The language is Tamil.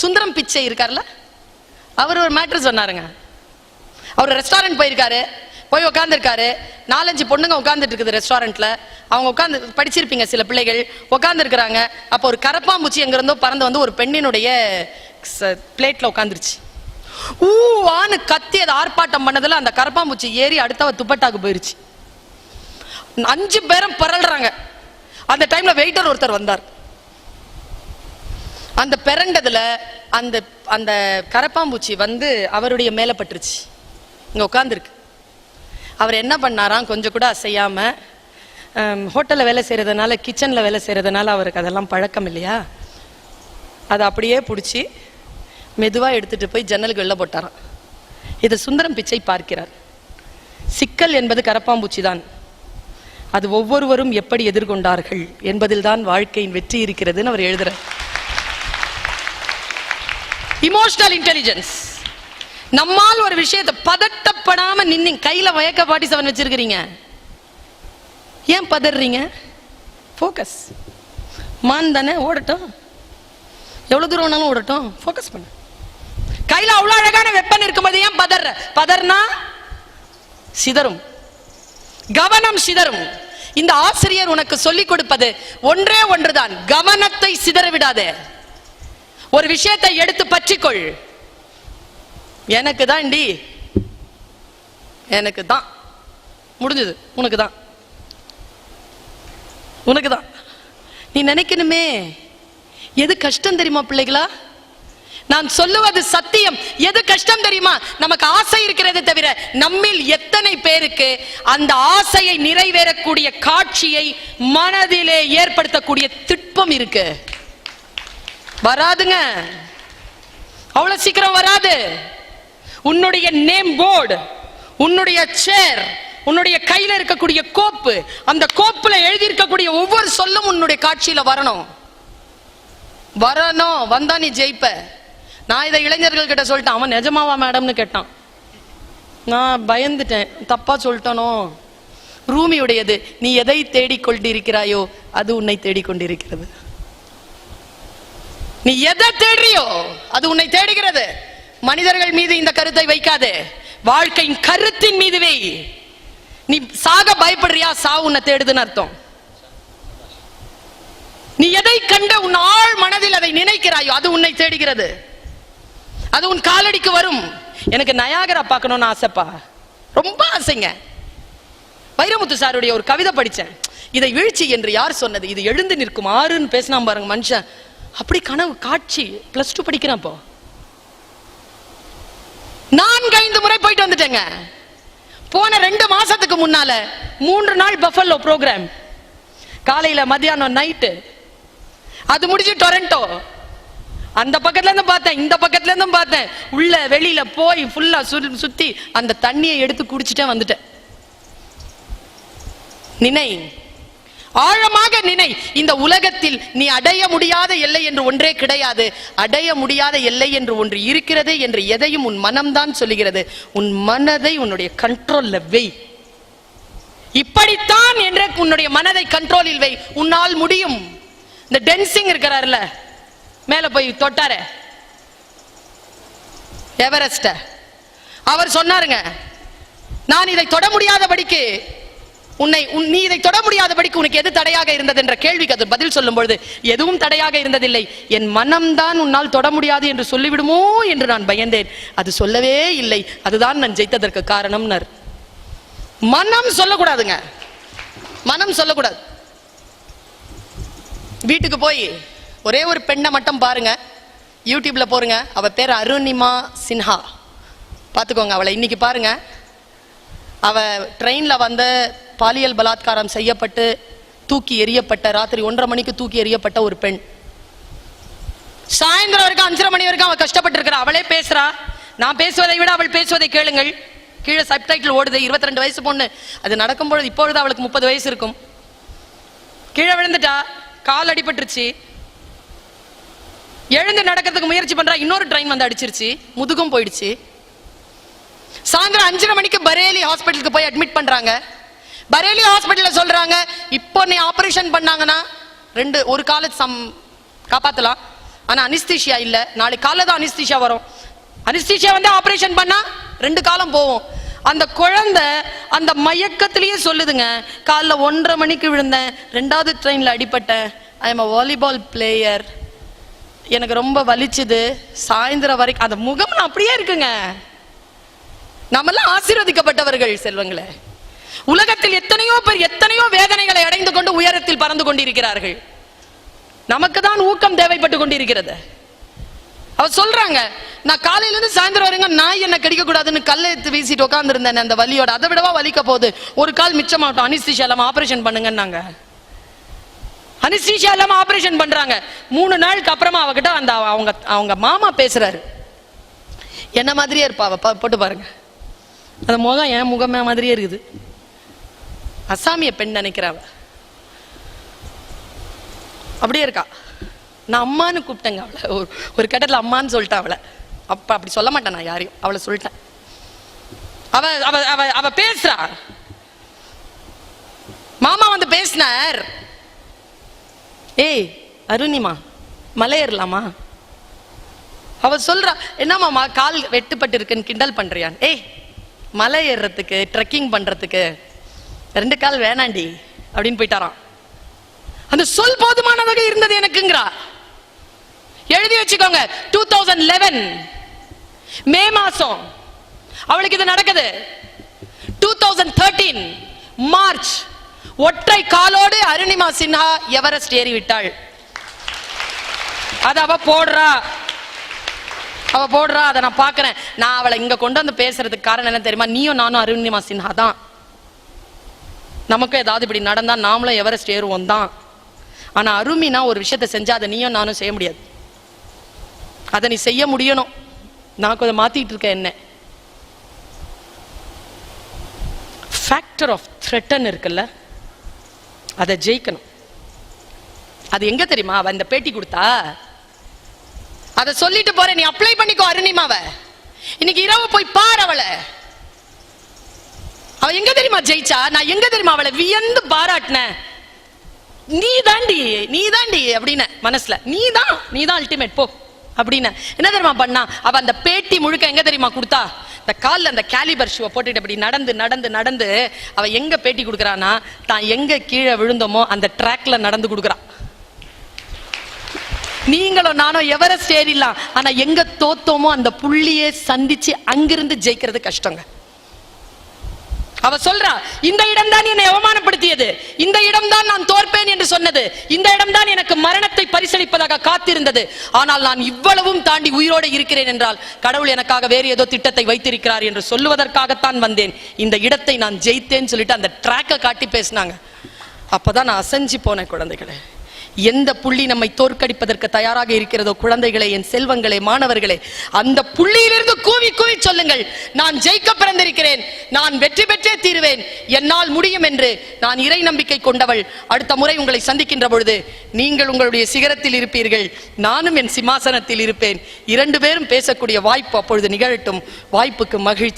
சுந்தரம் பிச்சை இருக்கார்ல? அவர் ஒரு மேட்ரு சொன்னாருங்க. அவர் ரெஸ்டாரண்ட் போயிருக்காரு. போய் உட்காந்துருக்காரு நாலஞ்சு பொண்ணுங்க உட்காந்துட்டு இருக்குது ரெஸ்டாரண்ட்ல அவங்க உட்காந்து படிச்சிருப்பீங்க சில பிள்ளைகள். உட்காந்துருக்குறாங்க அப்போ ஒரு கரப்பாம்பூச்சி எங்கிருந்தோ பறந்து வந்து ஒரு பெண்ணினுடைய பிளேட்ல உட்காந்துருச்சு ஊவான்னு கத்தி அதை ஆர்ப்பாட்டம் பண்ணதுல அந்த கரப்பாம்பூச்சி ஏறி அடுத்தவ துப்பட்டாக்கு போயிருச்சு. அஞ்சு பேரும் பரல்றாங்க. அந்த டைம்ல வெயிட்டர் ஒருத்தர் வந்தார். அந்த பிறண்டதுல அந்த அந்த கரப்பாம்பூச்சி வந்து அவருடைய மேல பட்டுருச்சு. இங்க உட்காந்துருக்கு அவர் என்ன பண்ணாராம்? கொஞ்சம் கூட அசையாம ஹோட்டலில் வேலை செய்கிறதுனால கிச்சனில் வேலை செய்கிறதுனால அவருக்கு அதெல்லாம் பழக்கம் இல்லையா? அதை அப்படியே பிடிச்சி மெதுவாக எடுத்துட்டு போய் ஜன்னலுக்கு வெளில போட்டாராம். இதை சுந்தரம் பிச்சை பார்க்கிறார். சிக்கல் என்பது கரப்பாம்பூச்சி தான். அது ஒவ்வொருவரும் எப்படி எதிர்கொண்டார்கள் என்பதில்தான் வாழ்க்கையின் வெற்றி இருக்கிறதுன்னு அவர் எழுதுறார். இமோஷனல் இன்டெலிஜென்ஸ் நம்மால் ஒரு விஷயத்தை பதட்டப்படாம நின்று கையில வயக்க பாட்டி செவன் வச்சிருக்கிறீங்க. ஏன் பதறீங்க? ஃபோக்கஸ் மான் தானே ஓடட்டும். எவ்வளவு தூரம் வேணாலும் ஓடட்டும். ஃபோக்கஸ் பண்ணு. கையில அவ்வளோ அழகான வெப்பன் இருக்கும்போது ஏன் பதற? பதர்னா சிதறும். கவனம் சிதறும். இந்த ஆசிரியர் உனக்கு சொல்லிக் கொடுப்பது ஒன்றே ஒன்றுதான். கவனத்தை சிதற விடாதே. ஒரு விஷயத்தை எடுத்து பற்றிக்கொள். எனக்கு தான் டி. எனக்கு தான் முடிஞ்சது. உனக்கு தான் உனக்கு தான் நீ நினைக்கணுமே. எது கஷ்டம் தெரியுமா பிள்ளைகளா? நான் சொல்லுவது சத்தியம். எது கஷ்டம் தெரியுமா? நமக்கு ஆசை இருக்கிறது தவிர நம்மில் எத்தனை பேருக்கு அந்த ஆசையை நிறைவேறக்கூடிய காட்சியை மனதிலே ஏற்படுத்தக்கூடிய திட்பம் இருக்கு. வராதுங்க. அவ்வளவு சீக்கிரம் வராது. உன்னுடைய நேம் போர்டு உன்னுடைய சேர் உன்னுடைய கையில இருக்கக்கூடிய கோப்பு அந்த கோப்புல எழுதி இருக்கக்கூடிய ஒவ்வொரு சொல்லும் உன்னுடைய காட்சியில வரணும். வரணும். வந்தா நீ ஜெயிப்ப. நான் இதை இளைஞர்கள் கிட்ட சொல்லிட்டேன். அவன் நிஜமாவா மேடம்னு கேட்டான். நான் பயந்துட்டேன். தப்பா சொல்லிட்டனோ? ரூமியுடையது. நீ எதை தேடிக்கொண்டிருக்கிறாயோ அது உன்னை தேடிக்கொண்டிருக்கிறது. நீ எதை தேடுறியோ அது உன்னை தேடுகிறது. மனிதர்கள் மீது இந்த கருத்தை வைக்காதே. வாழ்க்கையின் கருத்தின் மீது வை. நீ சாக பயப்படுறியா? சா உன்னை தேடுதுன்னு அர்த்தம். நீ எதை கண்ட உன் ஆழ் மனதில் அதை நினைக்கிறாயோ அது உன்னை தேடுகிறது. அது உன் காலடிக்கு வரும். எனக்கு நயாகரா பார்க்கணும்னு ஆசைப்பா. ரொம்ப ஆசைங்க. வைரமுத்து சாருடைய ஒரு கவிதை படிச்சேன். இதை வீழ்ச்சி என்று யார் சொன்னது? இது எழுந்து நிற்கும் ஆறுன்னு பேசினா பாருங்க மனுஷன். அப்படி கனவு காட்சி பிளஸ் டூ படிக்கிறான் இப்போ நான்கு ஐந்து முறை போயிட்டு வந்துட்டேங்க. போன ரெண்டு மாசத்துக்கு முன்னால மூன்று நாள் பஃபல்லோ ப்ரோக்ராம் காலையில மத்தியானம் நைட்டு அது முடிஞ்சு டொரண்டோ அந்த பக்கத்துல இருந்து பார்த்தேன் இந்த பக்கத்துல இருந்தும் பார்த்தேன். உள்ள வெளியில போய் ஃபுல்லா சுத்தி அந்த தண்ணியை எடுத்து குடிச்சிட்டே வந்துட்டேன். நினை ஆழமாக நினை இந்த உலகத்தில் நீ அடைய முடியாத எல்லை என்று ஒன்றே கிடையாது. அடைய முடியாத எல்லை என்று ஒன்று இருக்கிறது என்று எதையும் உன் மனம்தான் சொல்லுகிறது. உன் மனதை உன்னுடைய கண்ட்ரோல்ல வை. இப்படித்தான் என்ற உன்னுடைய மனதை கண்ட்ரோலில் வை. உன்னால் முடியும். இந்த டென்சிங் இருக்கிறார்ல மேல போய் தொட்டார. எவரெஸ்ட அவர் சொன்னாருங்க நான் இதை தொட முடியாதபடிக்கு உன்னை உன் நீ இதை தொட முடியாதபடிக்கு உனக்கு எது தடையாக இருந்தது என்ற கேள்விக்கு அது பதில் சொல்லும் பொழுது எதுவும் தடையாக இருந்ததில்லை. என் மனம்தான் உன்னால் தொட முடியாது என்று சொல்லிவிடுமோ என்று நான் பயந்தேன். அது சொல்லவே இல்லை. அதுதான் நான் ஜெயித்ததற்கு காரணம்னர். மனம் சொல்லக்கூடாதுங்க. மனம் சொல்லக்கூடாது. வீட்டுக்கு போய் ஒரே ஒரு பெண்ணை மட்டும் பாருங்க. யூடியூப்ல போருங்க. அவ பேர் அருணிமா சின்ஹா. பார்த்துக்கோங்க அவளை. இன்னைக்கு பாருங்க. அவ ட்ரெயினில் வந்த பாலியல் பலாத்காரம் செய்யப்பட்டு தூக்கி எறியப்பட்ட ராத்திரி ஒன்றரை மணிக்கு தூக்கி எறியப்பட்ட ஒரு பெண். சாயந்தரம் வரைக்கும் அஞ்சரை மணி வரைக்கும் அவள் கஷ்டப்பட்டு இருக்கிறா அவளே பேசுறா. நான் பேசுவதை விட அவள் பேசுவதை கேளுங்கள். கீழே சப்டைட்டில் ஓடுது இருபத்தி ரெண்டு வயசு பொண்ணு. அது நடக்கும்பொழுது இப்பொழுது அவளுக்கு முப்பது வயசு இருக்கும். கீழே விழுந்துட்டா கால் அடிபட்டுருச்சு. எழுந்து நடக்கிறதுக்கு முயற்சி பண்றா இன்னொரு ட்ரெயின் வந்து அடிச்சிருச்சு. முதுகும் போயிடுச்சு. சாயந்தரம் அஞ்சரை மணிக்கு பரேலி ஹாஸ்பிட்டலுக்கு போய் அட்மிட் பண்றாங்க. பரேலி ஹாஸ்பிட்டல்ல சொல்றாங்க இப்போ நீ ஆபரேஷன் பண்ணாங்கன்னா ரெண்டு ஒரு கால சம் காப்பாத்தலாம். ஆனா அனிஸ்தீஷியா இல்ல. நாளைக்கு காலைல தான் அனிஸ்தீஷியா வரும். அனிஸ்தீஷியா வந்து ஆபரேஷன் பண்ணா ரெண்டு காலம் போகும். அந்த குழந்தை அந்த மயக்கத்திலேயே சொல்லுதுங்க காலைல ஒன்றரை மணிக்கு விழுந்தேன். ரெண்டாவது ட்ரெயின்ல அடிபட்டேன். ஐ எம் வாலிபால் பிளேயர் எனக்கு ரொம்ப வலிச்சுது. சாயந்தரம் வரைக்கும் அந்த முகம் அப்படியே இருக்குங்க. நம்மெல்லாம் ஆசீர்வதிக்கப்பட்டவர்கள் செல்வங்களே. உலகத்தில் எத்தனையோ பேர் எத்தனையோ வேதனைகளை அடைந்து கொண்டு உயரத்தில் பறந்து கொண்டிருக்கிறார்கள். நமக்கு தான் ஊக்கம் தேவைப்பட்டு கொண்டிருக்கிறது. அவர் சொல்றாங்க நான் காலையில இருந்து சாயந்தரம் வரைங்க நாய் என்ன கடிக்க கூடாதுன்னு கல்லை எடுத்து வீசிட்டு உட்காந்துருந்தேன் அந்த வலியோட. அதை விடவா வலிக்க போகுது. ஒரு கால் மிச்சமாகட்டும். அனிஸ்திஷா இல்லாம ஆபரேஷன் பண்ணுங்கன்னாங்க. அனிஸ்தீஷியா இல்லாம ஆபரேஷன் பண்றாங்க. மூணு நாளுக்கு அப்புறமா அவகிட்ட அந்த அவங்க அவங்க மாமா பேசுறாரு. என்ன மாதிரியே இருப்பா போட்டு பாருங்க. அந்த முகம் என் முகமே மாதிரியே இருக்குது. அசாமிய பெண் நினைக்கிறா அப்படியே இருக்கா. நான் அம்மான்னு கூப்பிட்டேங்க அவளை. ஒரு ஒரு கட்டத்தில் அம்மான்னு சொல்லிட்டேன் அவளை. அப்ப அப்படி சொல்ல மாட்டேன் நான் யாரையும். அவளை சொல்லிட்டேன். அவ அவ அவ அவ பேசுறா. மாமா வந்து பேசினார். ஏய் அருணிமா மலை ஏறலாமா அவ சொல்றா என்னமாமா கால் வெட்டுப்பட்டு இருக்குன்னு கிண்டல் பண்றியான் ஏய் மலை ஏறுறதுக்கு ட்ரெக்கிங் பண்றதுக்கு ரெண்டு கால் வேணாண்டி அப்படின்னு போயிட்டாராம். அந்த சொல் போதுமானதாக இருந்தது எனக்குங்கிறா எழுதி வச்சுக்கோங்க டூ தௌசண்ட் லெவன் மே மாசம் அவளுக்கு இது நடக்குது. டூ தௌசண்ட் தேர்ட்டீன் மார்ச் ஒற்றை காலோடு அருணிமா சின்ஹா எவரெஸ்ட் ஏறி விட்டாள் அது அவ போடுறா. அவ போடுறா அதை நான் பாக்குறேன் நான் அவளை இங்க கொண்டு வந்து பேசுறதுக்கு காரணம் என்ன தெரியுமா? நீயும் நானும் அருணிமா சின்ஹா தான். நமக்கும் ஏதாவது இப்படி நடந்தா நாமளும் எவரெஸ்ட் ஏறுவோம் தான். ஆனா அருமினா ஒரு விஷயத்தை செஞ்சா அதை நீயும் நானும் செய்ய முடியாது. அதை நீ செய்ய முடியணும். நான் கொஞ்சம் மாத்திட்டு இருக்கேன் என்ன. ஃபேக்டர் ஆஃப் த்ரெட்டன் இருக்குல்ல அதை ஜெயிக்கணும். அது எங்க தெரியுமா? அவ இந்த பேட்டி கொடுத்தா அதை சொல்லிட்டு போறேன். நீ அப்ளை பண்ணிக்கோ அருணிமாவ இன்னைக்கு இரவு போய் பார் அவளை. அவ எங்க தெரியுமா ஜெயிச்சா? நான் எங்க தெரியுமா அவளை வியந்து பாராட்டினேன். நீ தாண்டி நீ தாண்டி அப்படின்னு மனசுல. நீ தான் நீ தான் அல்டிமேட் போ அப்படின்னு. என்ன தெரியுமா பண்ணா? அவ அந்த பேட்டி முழுக்க எங்க தெரியுமா கொடுத்தா? இந்த காலில் அந்த கேலிபர் ஷூவை போட்டுட்டு அப்படி நடந்து நடந்து நடந்து அவ எங்க பேட்டி கொடுக்குறான்னா தான் எங்க கீழே விழுந்தோமோ அந்த ட்ராக்ல நடந்து கொடுக்குறா. நீங்களும் நானும் எவரெஸ்ட் ஏறிடலாம் ஆனா எங்க தோத்தோமோ அந்த புள்ளியை சந்திச்சு அங்கிருந்து ஜெயிக்கிறது கஷ்டங்க. அவ சொல்றா இந்த இடம் தான் என்னை அவமானப்படுத்தியது. இந்த இடம் தான் நான் தோற்பேன் என்று சொன்னது. இந்த இடம் தான் எனக்கு மரணத்தை பரிசளிப்பதாக காத்திருந்தது. ஆனால் நான் இவ்வளவும் தாண்டி உயிரோடு இருக்கிறேன் என்றால் கடவுள் எனக்காக வேறு ஏதோ திட்டத்தை வைத்திருக்கிறார் என்று சொல்லுவதற்காகத்தான் வந்தேன். இந்த இடத்தை நான் ஜெயித்தேன்னு சொல்லிட்டு அந்த ட்ராக்கை காட்டி பேசினாங்க. அப்பதான் நான் அசைஞ்சு போனேன் குழந்தைகளே. எந்த புள்ளி நம்மை தோற்கடிப்பதற்கு தயாராக இருக்கிறதோ குழந்தைகளே என் செல்வங்களே மாணவர்களே அந்த புள்ளியிலிருந்து கூவி கூவி சொல்லுங்கள். நான் ஜெயிக்க பிறந்திருக்கிறேன் நான் வெற்றி பெற்றே தீருவேன் என்னால் முடியும் என்று நான் இறை நம்பிக்கை கொண்டவள். அடுத்த முறை உங்களை சந்திக்கின்ற பொழுது நீங்கள் உங்களுடைய சிகரத்தில் இருப்பீர்கள் நானும் என் சிம்மாசனத்தில் இருப்பேன். இரண்டு பேரும் பேசக்கூடிய வாய்ப்பு அப்பொழுது நிகழட்டும். வாய்ப்புக்கு மகிழ்ச்சி.